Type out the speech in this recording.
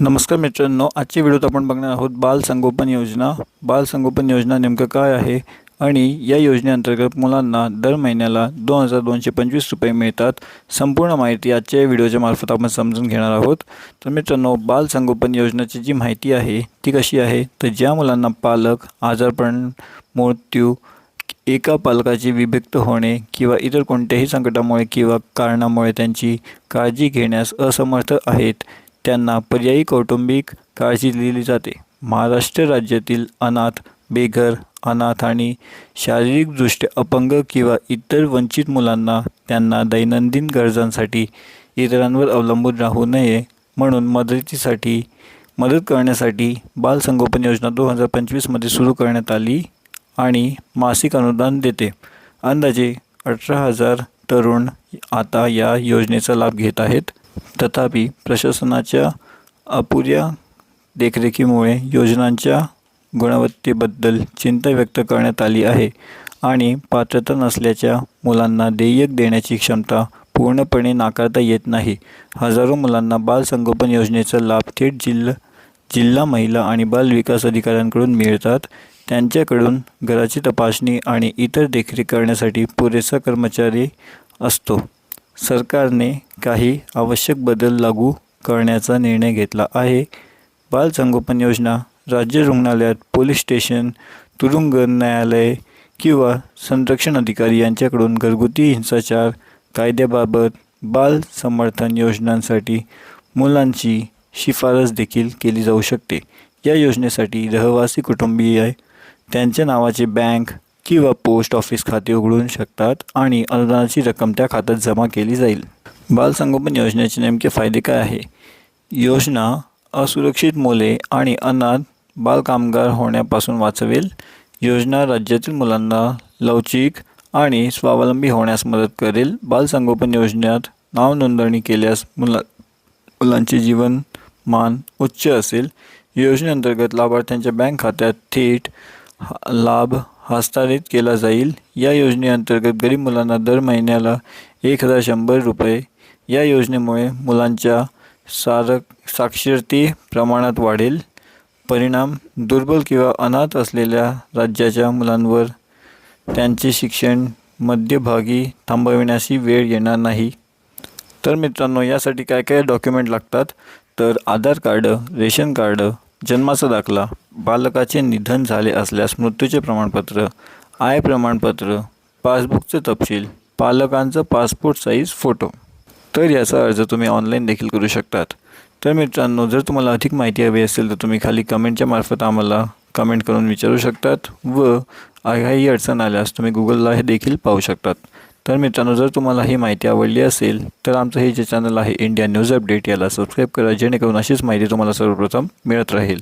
नमस्कार मित्रांनो आजच्या व्हिडिओत आपण बघणार आहोत बाल संगोपन योजना. बाल संगोपन योजना नेमकं काय आहे आणि या योजनेअंतर्गत मुलांना दर महिन्याला दोन हजार दोनशे पंचवीस रुपये मिळतात. संपूर्ण माहिती आजच्या या व्हिडिओच्या मार्फत आपण समजून घेणार आहोत. तर मित्रांनो बाल संगोपन योजनेची जी माहिती आहे ती कशी आहे? तर ज्या मुलांना पालक आजारपण मृत्यू एका पालकाची विभक्त होणे किंवा इतर कोणत्याही संकटामुळे किंवा कारणामुळे त्यांची काळजी घेण्यास असमर्थ आहेत त्यांना पर्यायी कौटुंबिक काळजी दिली जाते. महाराष्ट्र राज्यातील अनाथ बेघर अनाथ आणि शारीरिकदृष्ट्या अपंग किंवा इतर वंचित मुलांना त्यांना दैनंदिन गरजांसाठी इतरांवर अवलंबून राहू नये म्हणून मदतीसाठी मदत करण्यासाठी बालसंगोपन योजना दोन हजार पंचवीसमध्ये सुरू करण्यात आली आणि मासिक अनुदान देते. अंदाजे अठरा हजार तरुण आता या योजनेचा लाभ घेत आहेत. तथापि प्रशासनाच्या अपुऱ्या देखरेखीमुळे योजनांच्या गुणवत्तेबद्दल चिंता व्यक्त करण्यात आली आहे आणि पात्रता नसल्याच्या मुलांना देयक देण्याची क्षमता पूर्णपणे नाकारता येत नाही. हजारो मुलांना बालसंगोपन योजनेचा लाभ थेट जिल्हा जिल्हा महिला आणि बाल विकास अधिकाऱ्यांकडून मिळतात. त्यांच्याकडून घराची तपासणी आणि इतर देखरेख करण्यासाठी पुरेसा कर्मचारी असतो. सरकारने काही आवश्यक बदल लागू करण्याचा निर्णय घेतला आहे. बालसंगोपन योजना राज्य रुग्णालयात पोलीस स्टेशन तुरुंग न्यायालय किंवा संरक्षण अधिकारी यांच्याकडून घरगुती हिंसाचार कायद्याबाबत बाल समर्थन योजनांसाठी मुलांची शिफारस देखील केली जाऊ शकते. या योजनेसाठी रहिवासी कुटुंबीय त्यांच्या नावाचे बँक किंवा पोस्ट ऑफिस खाते उघडू शकतात आणि अनुदानाची रक्कम त्या खात्यात जमा केली जाईल. बालसंगोपन योजनेचे नेमके फायदे काय आहे? योजना असुरक्षित मुले आणि अनाथ बालकामगार होण्यापासून वाचवेल. योजना राज्यातील मुलांना लवचिक आणि स्वावलंबी होण्यास मदत करेल. बालसंगोपन योजनेत नाव नोंदणी केल्यास मुला मुलांचे जीवनमान उच्च असेल. योजनेअंतर्गत लाभार्थ्यांच्या बँक खात्यात थेट लाभ हस्तांतरित केला जाईल. या योजनेअंतर्गत गरीब मुलांना दर महिन्याला एक हजार शंभर रुपये या योजनेमुळे मुलांच्या सारक साक्षरती प्रमाणात वाढेल. परिणाम दुर्बल किंवा अनाथ असलेल्या राज्याच्या मुलांवर त्यांचे शिक्षण मध्यभागी थांबविण्याशी वेळ येणार नाही. तर मित्रांनो यासाठी काय काय डॉक्युमेंट लागतात? तर आधार कार्ड रेशन कार्ड जन्माचा दाखला बालकाचे निधन झाले असल्यास मृत्यूचे प्रमाणपत्र आय प्रमाणपत्र पासबुकचे तपशील पालकांचा पासपोर्ट साईज फोटो. तर याचा अर्ज तुम्ही ऑनलाईन देखील करू शकतात. तर मित्रांनो जर तुम्हाला अधिक माहिती हवी असेल तर तुम्ही खाली कमेंटच्या मार्फत आम्हाला कमेंट करून विचारू शकतात व काही अडचण आल्यास तुम्ही गुगलला हे देखील पाहू शकतात. तर मित्रांनो जर तुम्हाला ही माहिती आवडली असेल तर आमचं हे जे चॅनल आहे इंडिया न्यूज अपडेट याला सबस्क्राईब करा जेणेकरून अशीच माहिती तुम्हाला सर्वप्रथम मिळत राहील.